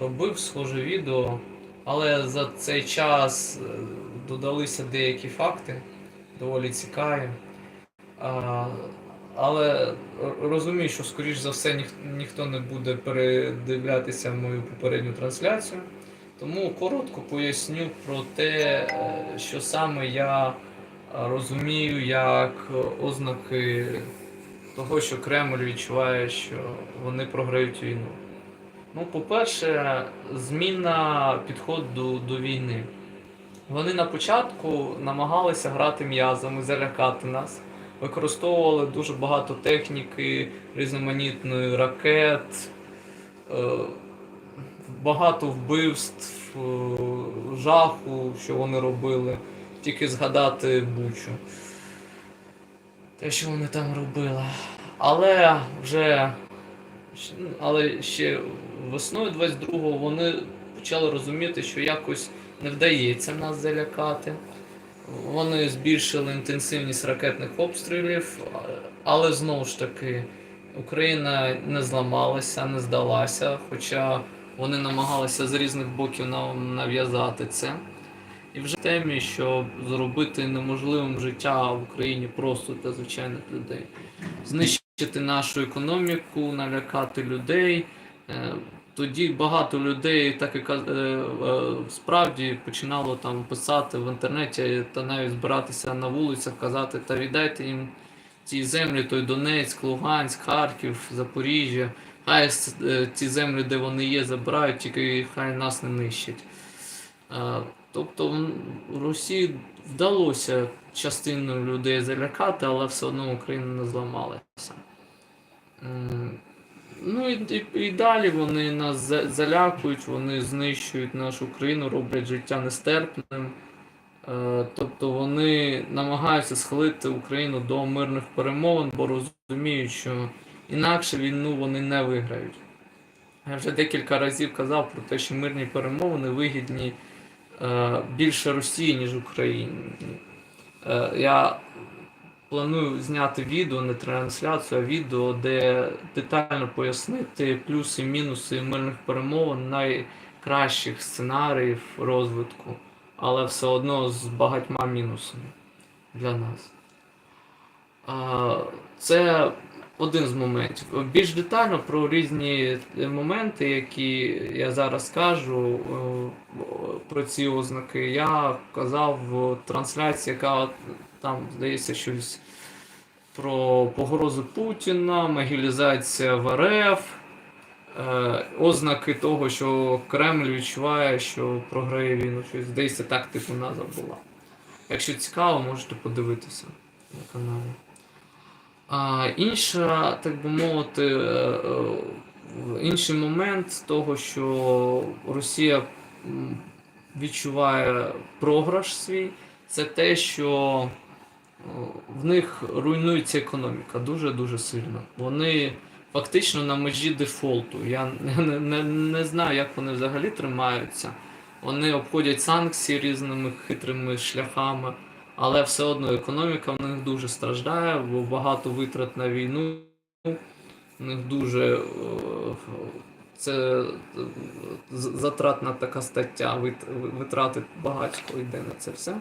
робив схоже відео, але за цей час е, додалися деякі факти, доволі цікаві. А, але розумію, що, скоріш за все, ніх, ніхто не буде передивлятися мою попередню трансляцію. Тому коротко поясню про те, е, що саме я розумію як ознаки того, що Кремль відчуває, що вони програють війну. Ну, по-перше, зміна підходу до війни. Вони на початку намагалися грати м'язами, залякати нас, використовували дуже багато техніки, різноманітної ракет, е, багато вбивств, е, жаху, що вони робили, тільки згадати Бучу. Те, що вони там робили. Але вже але ще весною 22-го вони почали розуміти, що якось не вдається нас залякати. Вони збільшили інтенсивність ракетних обстрілів, але знову ж таки Україна не зламалася, не здалася, хоча вони намагалися з різних боків нам нав'язати це. І вже в темі, щоб зробити неможливим життя в Україні просто для звичайних людей знищити нашу економіку, налякати людей. Е, Тоді багато людей так і е, е, справді починало там писати в інтернеті та навіть збиратися на вулицях, казати, та віддайте їм ці землі, той Донецьк, Луганськ, Харків, Запоріжжя. Хай ці землі, де вони є, забирають, тільки хай нас не нищать. Тобто м, Росії вдалося частину людей залякати, але все одно Україна не зламалася. Ну і, і, і далі вони нас залякують, вони знищують нашу країну, роблять життя нестерпним. Е, Тобто вони намагаються схилити Україну до мирних перемовин, бо розуміють, що інакше війну вони не виграють. Я вже декілька разів казав про те, що мирні перемовини вигідні е, більше Росії, ніж Україні. Е, я планую зняти відео, не трансляцію, а відео, де детально пояснити плюси і мінуси мирних перемовин, найкращих сценаріїв розвитку, але все одно з багатьма мінусами для нас. Це один з моментів. Більш детально про різні моменти, які я зараз скажу, е, про ці ознаки, я казав в трансляції, яка там, здається, щось про погрозу Путіна, могілізація в РФ, е, ознаки того, що Кремль відчуває, що програє війну. Щось здається, так типу назва була. Якщо цікаво, можете подивитися на каналі. А інша, так би мовити, е, е, інший момент того, що Росія відчуває програш свій, це те, що в них руйнується економіка дуже-дуже сильно. Вони фактично на межі дефолту. Я не, не, не знаю, як вони взагалі тримаються. Вони обходять санкції різними хитрими шляхами, але все одно економіка в них дуже страждає, бо багато витрат на війну. У них дуже е, це затратна така стаття, вит- витрати багатько йде на це все.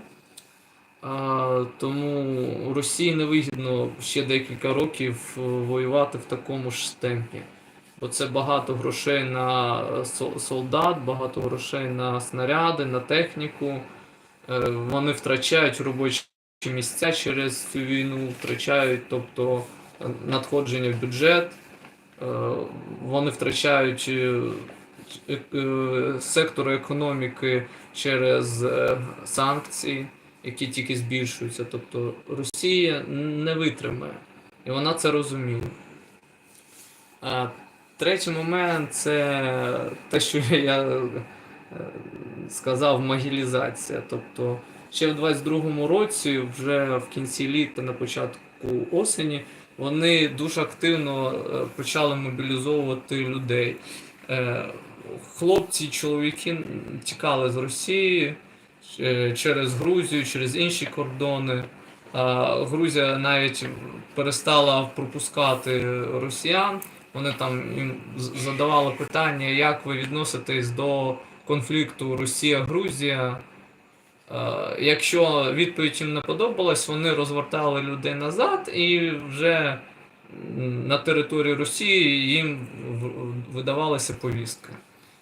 А, тому Росії невигідно ще декілька років е, воювати в такому ж темпі. Бо це багато грошей на солдат, багато грошей на снаряди, на техніку. Е, Вони втрачають робочі місця через цю війну, втрачають тобто, е, надходження в бюджет. Е, Вони втрачають е, е, е, сектори економіки через е, санкції, які тільки збільшуються. Тобто Росія не витримає. І вона це розуміє. А третій момент це те, що я е, сказав, могілізація. Тобто ще в 22-му році, вже в кінці літа, на початку осені, вони дуже активно е, почали мобілізовувати людей. Е, Хлопці, чоловіки тікали з Росії через Грузію, через інші кордони. Грузія навіть перестала пропускати росіян Вони там їм задавали питання, як ви відноситесь до конфлікту Росія-Грузія. Е, Якщо відповідь їм не подобалась, вони розвертали людей назад і вже на території Росії їм в- видавалися повістки.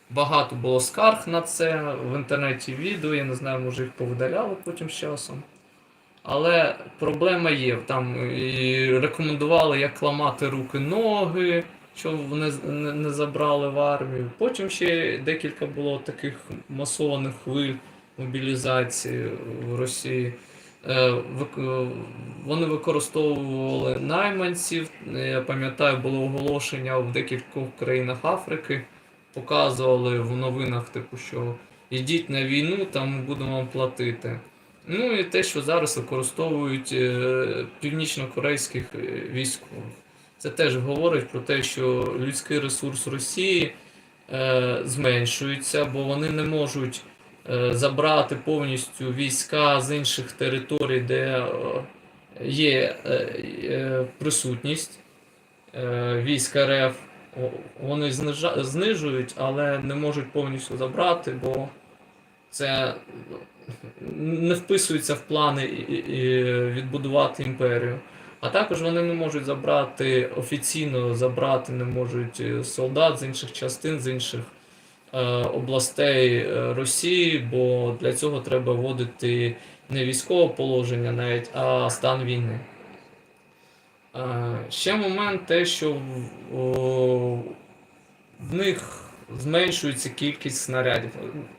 Багато було скарг на це в інтернеті відео, я не знаю, може їх повидаляли потім з часом. Але проблема є. Там і рекомендували, як ламати руки, ноги, щоб не, не, не забрали в армію. Потім ще декілька було таких масованих хвиль мобілізації в Росії. Е, Вони використовували найманців. Я пам'ятаю, було оголошення в декількох країнах Африки. Показували в новинах, типу, що йдіть на війну, там будемо вам платити. Ну і те, що зараз використовують е, північно-корейських е, військових. Це теж говорить про те, що людський ресурс Росії е, зменшується, бо вони не можуть е, забрати повністю війська з інших територій, де е, є е, е, присутність е, військ РФ. Вони знижують, але не можуть повністю забрати, бо це не вписується в плани відбудувати імперію. А також вони не можуть забрати офіційно забрати, не можуть е, солдат з інших частин, з інших е, областей е, Росії, бо для цього треба вводити не військове положення навіть, а стан війни. Е, ще момент те, що в, них зменшується кількість снарядів,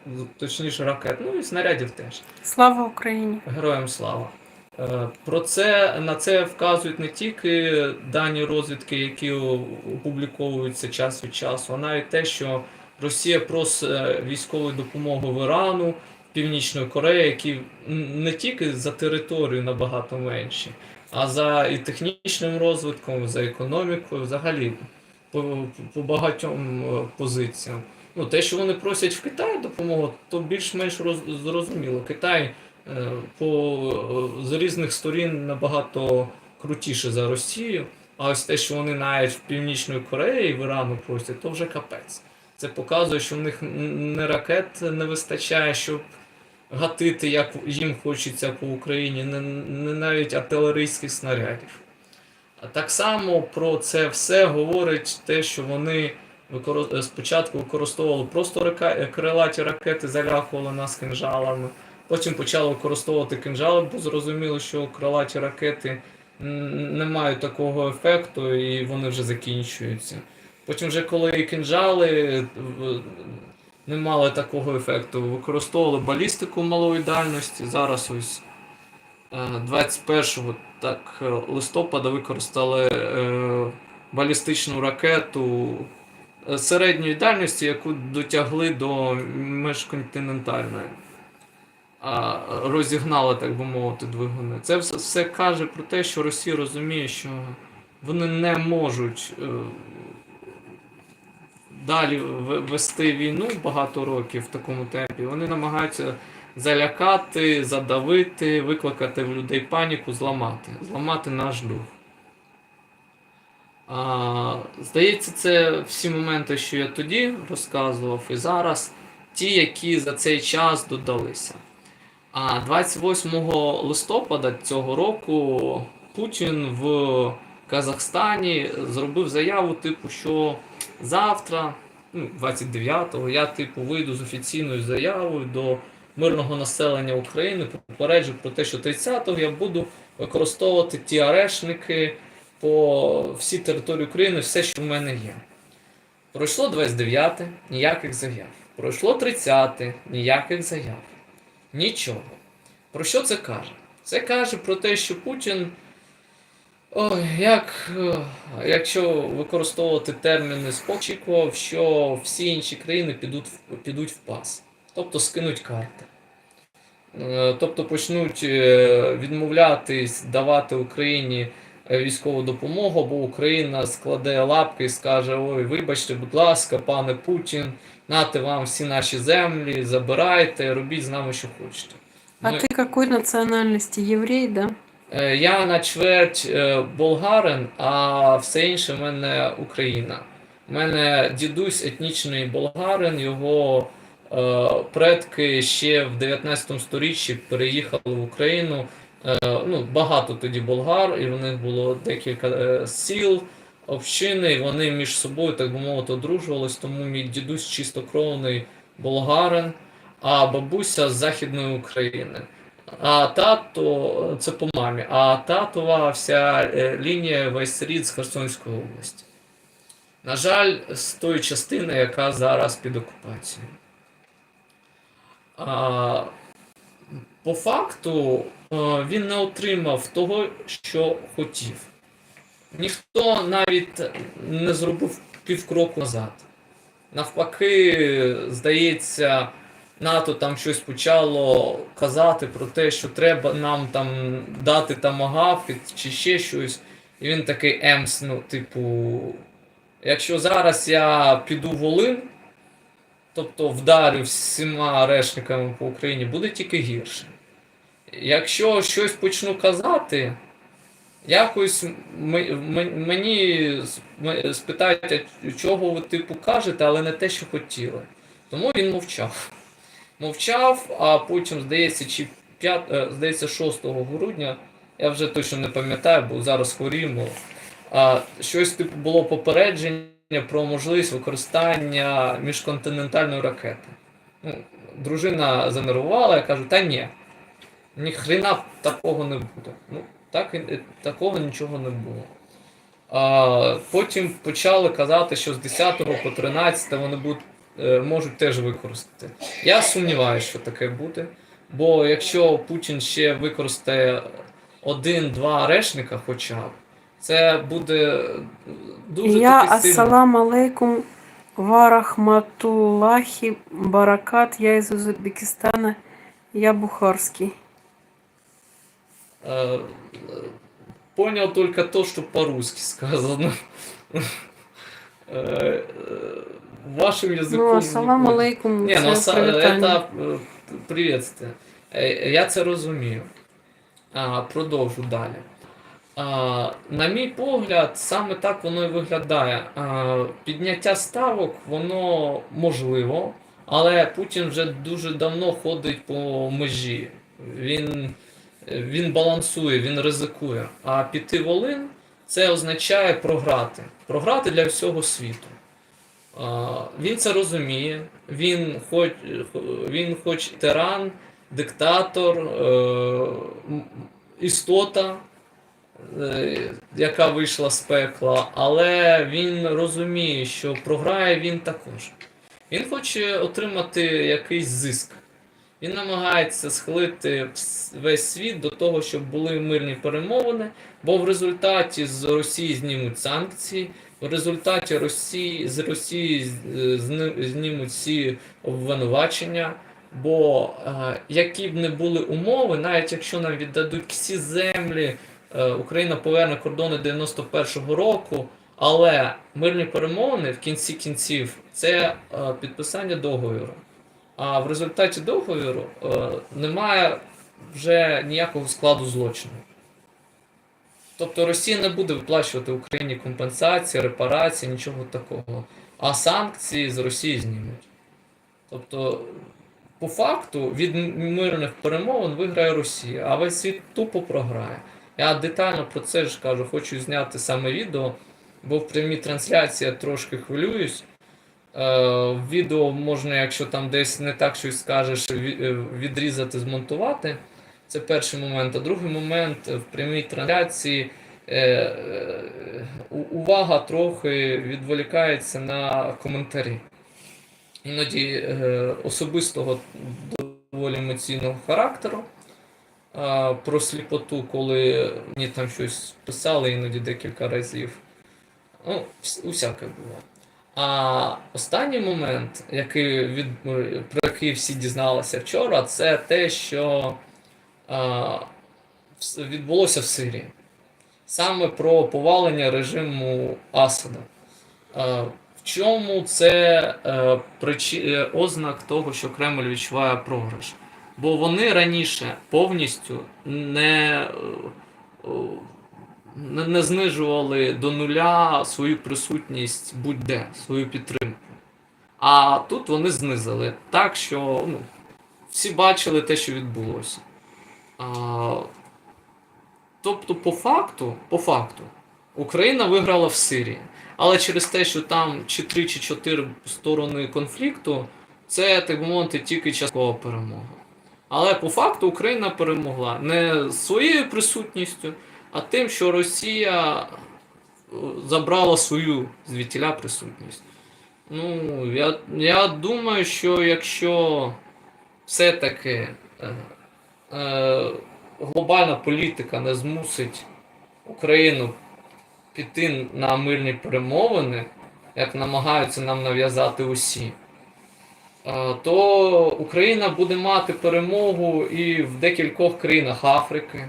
е, точніше ракет, ну і снарядів теж. Слава Україні! Героям слава. Е, Про це на це вказують не тільки дані розвідки, які опубліковуються час від часу, а навіть те, що Росія просить військову допомогу в Ірану, Північної Кореї, які не тільки за територію набагато менші, а за і технічним розвитком, за економікою, взагалі по, по багатьом е, позиціям. Ну, те, що вони просять в Китаї допомогу, то більш-менш роз- зрозуміло. Китай е, по е, з різних сторін набагато крутіше за Росію. А ось те, що вони навіть в Північної Кореї в Ірану просять, то вже капець. Це показує, що в них не ракет не вистачає, щоб гатити, як їм хочеться по Україні, не, не навіть артилерійських снарядів. А так само про це все говорить те, що вони спочатку використовували просто крилаті ракети, залякували нас кинжалами. Потім почали використовувати кинжали, бо зрозуміли, що крилаті ракети не мають такого ефекту і вони вже закінчуються. Потім, вже коли кинжали не мали такого ефекту, використовували балістику малої дальності. Зараз ось е, 21 так, е, листопада використали е, балістичну ракету е, середньої дальності, яку дотягли до міжконтинентальної. А, розігнали, так би мовити, двигуни. Це все, все каже про те, що Росія розуміє, що вони не можуть далі вести війну багато років в такому темпі. Вони намагаються залякати, задавити, викликати в людей паніку, зламати, зламати наш дух. А, здається, це всі моменти, що я тоді розказував, і зараз ті, які за цей час додалися. А 28 листопада цього року Путін в Казахстані зробив заяву, типу, що завтра, ну, 29-го, я типу вийду з офіційною заявою до мирного населення України, попереджу про те, що 30-го я буду використовувати ті арешники по всій території України, все, що в мене є. Пройшло 29-те, ніяких заяв. Пройшло 30-те, ніяких заяв. Нічого. Про що це каже? Це каже про те, що Путін. Ой, як, е, якщо використовувати терміни очікував, що всі інші країни підуть, підуть в пас, тобто скинуть карти. Е, Тобто почнуть е, відмовлятись давати Україні військову допомогу, бо Україна складе лапки і скаже: Ой, вибачте, будь ласка, пане Путін, нате вам всі наші землі, забирайте, робіть з нами, що хочете. А Ми- ты какой национальности? Еврей, да? Е, Я на чверть е, болгарин, а все інше в мене Україна. У мене дідусь етнічний болгарин, його е, предки ще в 19 сторіччі переїхали в Україну. Е, ну, багато тоді болгар, і в них було декілька е, сіл, общини, і вони між собою, так би мовити, одружувались, тому мій дідусь чистокровний болгарин, а бабуся з Західної України. А тато це по мамі, а татова вся е, лінія весь рід з Херсонської області. На жаль, з тої частини, яка зараз під окупацією. А, по факту е, він не отримав того, що хотів. Ніхто навіть не зробив півкроку назад. Навпаки, здається, НАТО там щось почало казати про те, що треба нам там дати тамагавки чи ще щось. І він такий емс, ну, типу, якщо зараз я піду в Волин, тобто вдарю всіма решниками по Україні, буде тільки гірше. Якщо щось почну казати, якось мені спитають, чого ви типу кажете, але не те, що хотіли. Тому він мовчав. Мовчав, а потім, здається, чи 5, е, здається, 6 грудня, я вже точно не пам'ятаю, бо зараз хворіємо. А, щось типу було попередження про можливість використання міжконтинентальної ракети. Ну, дружина занервувала, я кажу, та ні, ніхрена такого не буде. Ну, так, такого нічого не було. А, потім почали казати, що з 10 по 13 вони будуть, можуть теж використати. Я сумніваюся, що таке буде. Бо якщо Путін ще використає один-два решника хоча б, це буде дуже Я ассалам алейкум варахматуллахи баракат. Я из Узбекистана. Я бухарский. Э, Понял только то, что по-русски сказано. Э, э, Вашим языком... Ну, не ассалам понял. алейкум. Ні, ну це са- привітання. це е, приветствие. Е, Я це розумію. А, продовжу далі. А, на мій погляд, саме так воно і виглядає. А, підняття ставок, воно можливо, але Путін вже дуже давно ходить по межі. Він, він балансує, він ризикує. А піти в Олин це означає програти. Програти для всього світу. Він це розуміє. Він хоч, він хоч тиран, диктатор, е, істота, е, яка вийшла з пекла, але він розуміє, що програє він також. Він хоче отримати якийсь зиск. Він намагається схилити весь світ до того, щоб були мирні перемовини, бо в результаті з Росії знімуть санкції, в результаті Росії, з Росії знімуть всі обвинувачення. Бо е, які б не були умови, навіть якщо нам віддадуть всі землі, е, Україна поверне кордони 91-го року, але мирні перемовини в кінці кінців це е, підписання договіру. А в результаті договіру е, немає вже ніякого складу злочину. Тобто Росія не буде виплачувати Україні компенсації, репарації, нічого такого. А санкції з Росії знімуть. Тобто, по факту, від мирних перемовин виграє Росія, а весь світ тупо програє. Я детально про це ж кажу, хочу зняти саме відео, бо в прямій трансляції я трошки хвилююсь. Е, відео можна, якщо там десь не так щось скажеш, е, відрізати, змонтувати. Це перший момент. А другий момент е, в прямій трансляції е, е, увага трохи відволікається на коментарі. Іноді е, особистого доволі емоційного характеру. А, про сліпоту, коли мені там щось писали іноді декілька разів. Ну, усяке було. А останній момент, який від, е, про який всі дізналися вчора, це те, що відбулося в Сирії. Саме про повалення режиму Асада. В чому це е, е, ознак того, що Кремль відчуває програш? Бо вони раніше повністю е, не, не знижували до нуля свою присутність будь-де, свою підтримку. А тут вони знизили так, що ну, всі бачили те, що відбулося. Тобто, по факту, по факту, Україна виграла в Сирії. Але через те, що там чи три чи чотири сторони конфлікту, це, так би мовити, тільки часткова перемога. Але по факту Україна перемогла не своєю присутністю, а тим, що Росія е, забрала свою звідтіля присутність. Ну, я, я думаю, що якщо все-таки е, глобальна політика не змусить Україну піти на мирні перемовини, як намагаються нам нав'язати усі, е, то Україна буде мати перемогу і в декількох країнах Африки.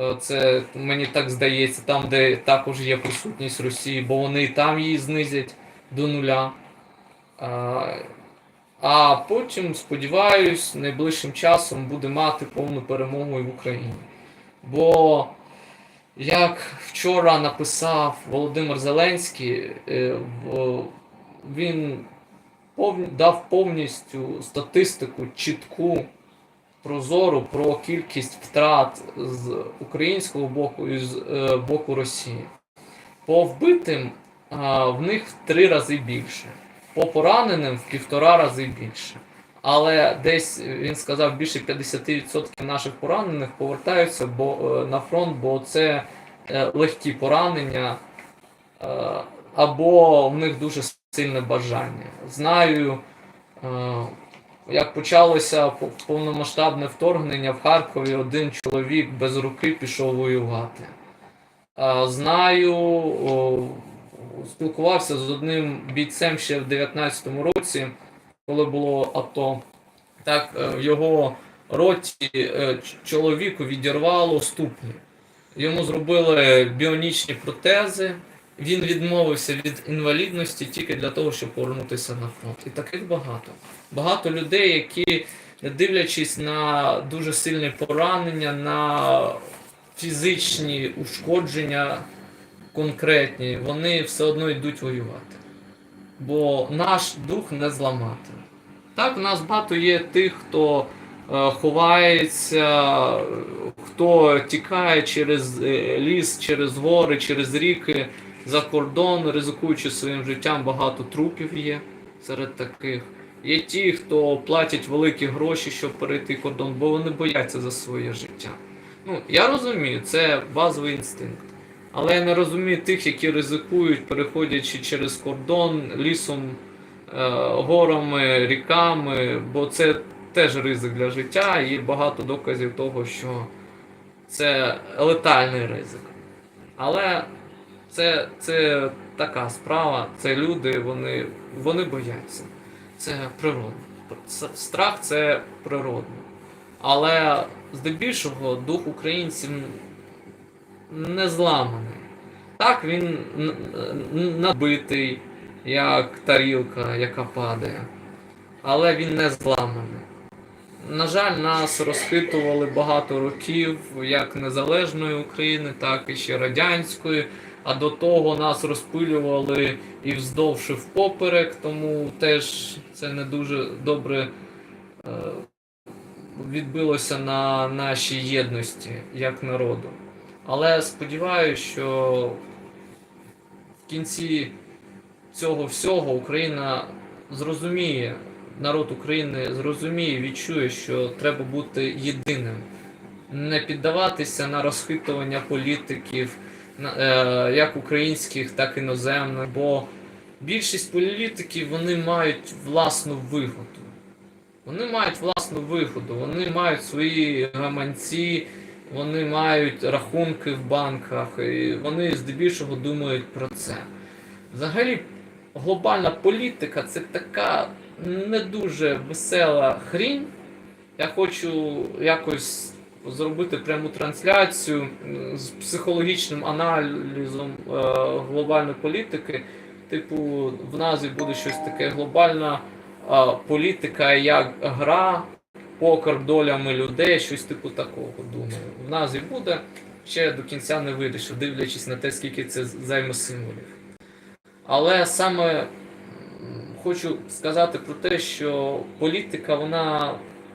Е, Це мені так здається, там, де також є присутність Росії, бо вони і там її знизять до нуля. А, потім, сподіваюсь, найближчим часом буде мати повну перемогу і в Україні. Бо, як вчора написав Володимир Зеленський, е, він дав повністю статистику чітку, прозору про кількість втрат з українського боку і з е, боку Росії. По вбитим в них в три рази більше, по пораненим в півтора рази більше. Але десь він сказав, більше 50% наших поранених повертаються бо, е, на фронт, бо це е, легкі поранення, е, або в них дуже сильне бажання. Знаю, е, як почалося повномасштабне вторгнення в Харкові, один чоловік без руки пішов воювати. Е, Знаю, спілкувався з одним бійцем ще в 19-му році, коли було АТО. Так, е, в його роті е, чоловіку відірвало ступні. Йому зробили біонічні протези. Він відмовився від інвалідності тільки для того, щоб повернутися на фронт. І таких багато. Багато людей, які, не дивлячись на дуже сильні поранення, на фізичні ушкодження конкретні, вони все одно йдуть воювати. Бо наш дух не зламати. Так, у нас багато є тих, хто е, ховається, хто тікає через е, ліс, через гори, через ріки за кордон, ризикуючи своїм життям, багато трупів є серед таких. Є ті, хто платять великі гроші, щоб перейти кордон, бо вони бояться за своє життя. Ну, я розумію, це базовий інстинкт. Але я не розумію тих, які ризикують, переходячи через кордон, лісом, е, горами, ріками, бо це теж ризик для життя, і багато доказів того, що це летальний ризик. Але це, це така справа, це люди, вони, вони бояться. Це природно. Страх це природно. Але здебільшого дух українців не зламаний. Так, він набитий, як тарілка, яка падає. Але він не зламаний. На жаль, нас розхитували багато років як незалежної України, так і ще радянської. А до того нас розпилювали і вздовж і впоперек, тому теж це не дуже добре е, відбилося на нашій єдності як народу. Але сподіваюся, що в кінці цього всього Україна зрозуміє, народ України зрозуміє, відчує, що треба бути єдиним, не піддаватися на розхитування політиків, е, як українських, так і іноземних, бо більшість політиків вони мають власну вигоду. Вони мають власну вигоду, вони мають свої гаманці, вони мають рахунки в банках, і вони здебільшого думають про це. Взагалі, глобальна політика це така не дуже весела хрінь. Я хочу якось зробити пряму трансляцію з психологічним аналізом е, глобальної політики. Типу, в назві буде щось таке глобальна е, політика як гра, покер долями людей, щось типу такого, думаю. В назві буде. ще до кінця не вирішив, дивлячись на те, скільки це займе символів. Але саме хочу сказати про те, що політика, вона,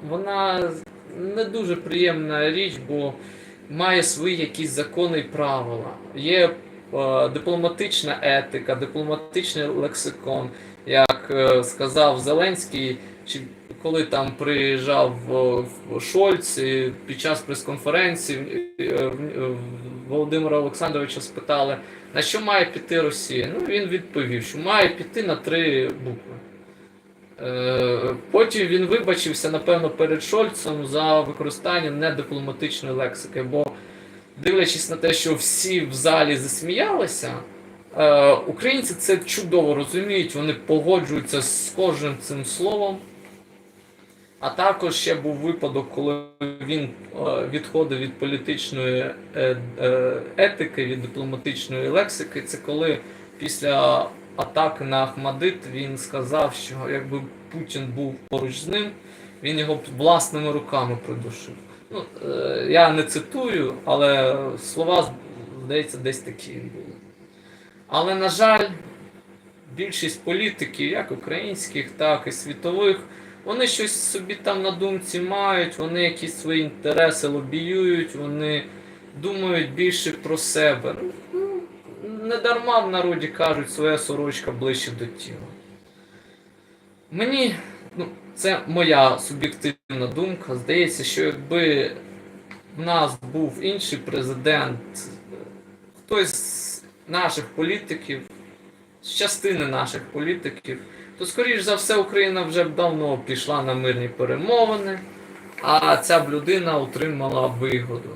вона не дуже приємна річ, бо має свої якісь закони і правила. Є е, дипломатична етика, дипломатичний лексикон, як е, сказав Зеленський, чи коли там приїжджав е, Шольц під час прес-конференції е, е, Володимира Олександровича спитали, на що має піти Росія? Ну він відповів, що має піти на три букви. Потім він вибачився, напевно, перед Шольцем за використання недипломатичної лексики, бо дивлячись на те, що всі в залі засміялися, українці це чудово розуміють, вони погоджуються з кожним цим словом. А також ще був випадок, коли він е, відходив від політичної е, е, етики, від дипломатичної лексики. Це коли після атаки на Ахмадит він сказав, що якби Путін був поруч з ним, він його власними руками придушив. Ну, я не цитую, але слова, здається, десь такі були. Але, на жаль, більшість політиків, як українських, так і світових, вони щось собі там на думці мають, вони якісь свої інтереси лобіюють, вони думають більше про себе. Не дарма в народі кажуть, своя сорочка ближче до тіла. Мені, ну, це моя суб'єктивна думка. Здається, що якби в нас був інший президент, хтось з наших політиків, з частини наших політиків, то, скоріш за все, Україна вже б давно пішла на мирні перемовини, а ця б людина отримала вигоду.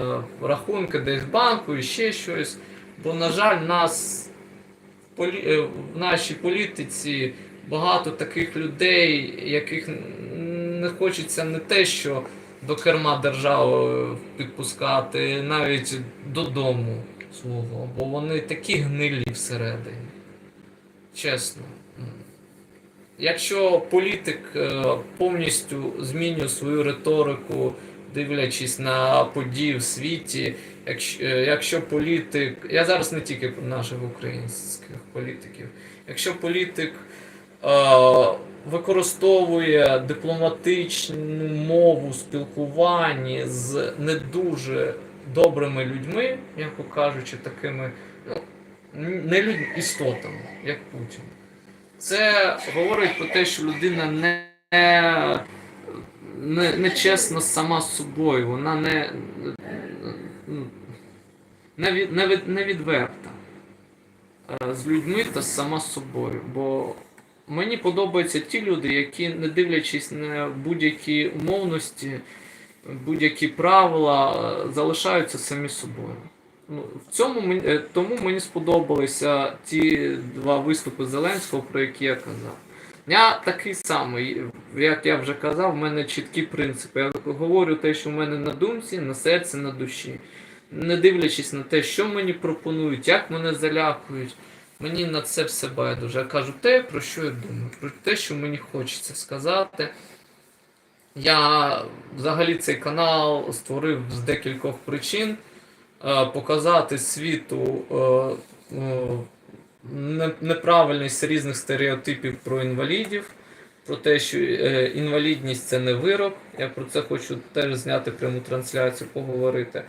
Е, Рахунки десь банку і ще щось. Бо, на жаль, нас е, в нашій політиці багато таких людей, яких не хочеться не те, що до керма держави підпускати, навіть додому свого, бо вони такі гнилі всередині. Чесно. Якщо політик е, повністю змінює свою риторику, дивлячись на події в світі, якщо, е, якщо політик, я зараз не тільки про наших українських політиків, якщо політик е, використовує дипломатичну мову спілкування з не дуже добрими людьми, м'яко кажучи, такими ну, не людьми, істотами, як Путін. Це говорить про те, що людина не, не, не чесна сама з собою, вона не, не, не, від, не відверта е, з людьми та сама з собою. Бо мені подобаються ті люди, які, не дивлячись на будь-які умовності, будь-які правила, е, залишаються самі собою. Ну, в цьому мені, е, тому мені сподобалися ті два виступи Зеленського, про які я казав. Я такий самий, як я вже казав, в мене чіткі принципи. Я говорю те, що в мене на думці, на серці, на душі. Не дивлячись на те, що мені пропонують, як мене залякують. Мені на це все байдуже. Я кажу те, про що я думаю, про те, що мені хочеться сказати. Я взагалі цей канал створив з декількох причин. Е, Показати світу е, не- неправильність різних стереотипів про інвалідів, про те, що е, інвалідність це не вирок. Я про це хочу теж зняти пряму трансляцію, поговорити.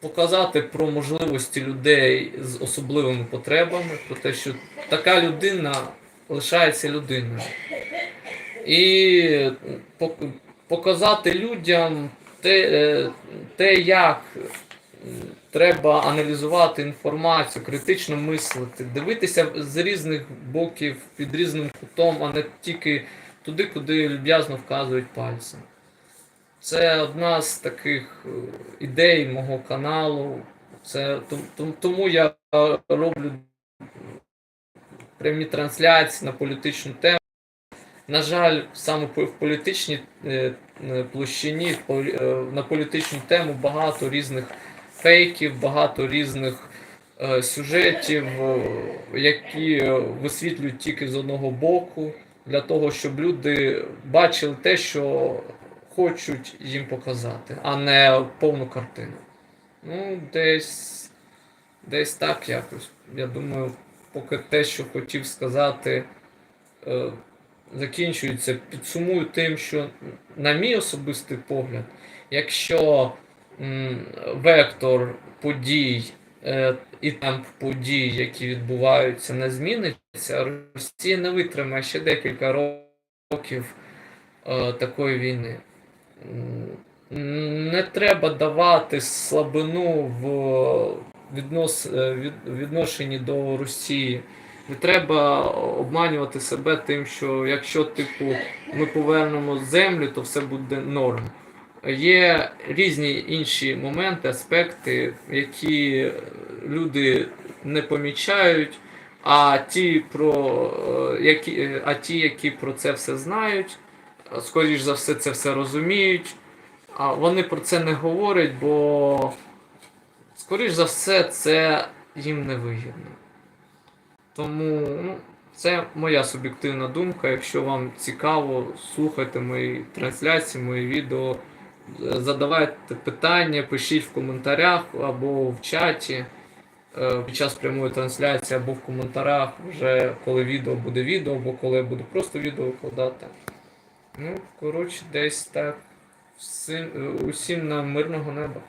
Показати про можливості людей з особливими потребами, про те, що така людина лишається людиною. І показати людям те, е, те як треба аналізувати інформацію, критично мислити, дивитися з різних боків, під різним кутом, а не тільки туди, куди люб'язно вказують пальцем. Це одна з таких е, ідей мого каналу. Це том- том- тому я е, роблю прямі трансляції на політичну тему. На жаль, саме в політичній е, е, площині, е, на політичну тему багато різних фейків, багато різних сюжетів, які висвітлюють тільки з одного боку, для того, щоб люди бачили те, що хочуть їм показати, а не повну картину. Ну, десь, десь так якось. Я думаю, поки те, що хотів сказати, закінчується. Підсумую тим, що, на мій особистий погляд, якщо вектор подій е, і темп подій, які відбуваються, не зміниться, Росія не витримає ще декілька років е, такої війни. Не треба давати слабину в віднос, е, від, відношенні до Росії. Не треба обманювати себе тим, що якщо типу ми повернемо землю, то все буде норм. Є різні інші моменти, аспекти, які люди не помічають, а ті, про, е, які, е, а ті, які про це все знають, скоріш за все, це все розуміють. А вони про це не говорять, бо, скоріш за все, це їм не вигідно. Тому ну, це моя суб'єктивна думка. Якщо вам цікаво, слухайте мої трансляції, мої відео, е, задавайте питання, пишіть в коментарях або в чаті е, під час прямої трансляції, або в коментарях, вже коли відео буде відео, або коли я буду просто відео викладати. Ну, коротше, десь так. Е, усім нам мирного неба.